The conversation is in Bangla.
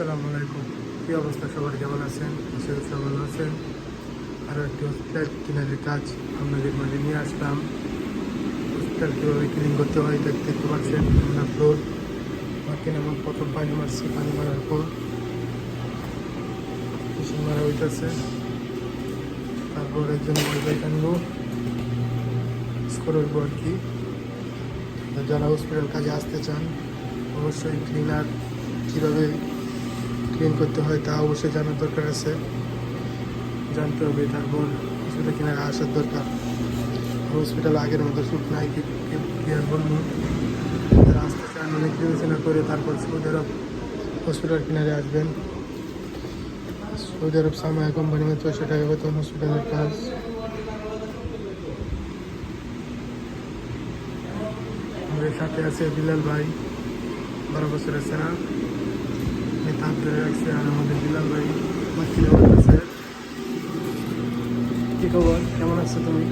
আসসালামু আলাইকুম। কী অবস্থা? সবার কেমন আছেন? আশা ভালো আছেন। আরও একটি হসপিটাল ক্লিনারের কাজ আপনাদের মাঝে নিয়ে আসলাম। হসপিটাল কীভাবে ক্লিন করতে হয় দেখতে দেখতে পাচ্ছেন। আমরা ফ্লোর বাকি আমার প্রথম পানি মারছি, পানি মারার পর। মেশিন মারা হইতেছে। তারপর একজন ওয়াইফাই টানবো আর কি? যারা হসপিটাল কাজে আসতে চান, অবশ্যই ক্লিনার কীভাবে ক্লিন করতে হয়, তা অবশ্যই জানার দরকার আছে। জানতে হবে, তারপর হসপিটাল কিনারে আসার দরকার। হসপিটাল আগের মতো সুখ নাই বলব যারা আসতে চান অনেক বিবেচনা করে তারপর সৌদি আরব হসপিটাল কিনারে আসবেন। সৌদি আরব সামায়া কোম্পানি মতো সেটা বেতন হসপিটালের কাজ। আমাদের সাথে আছে বিলাল ভাই, বারো বছরের সেনা। তাপ ধরে রাখছে আর আমাদের বিলাল ভাই মাতৃ আছে। কি খবর? কেমন আছো তুমি?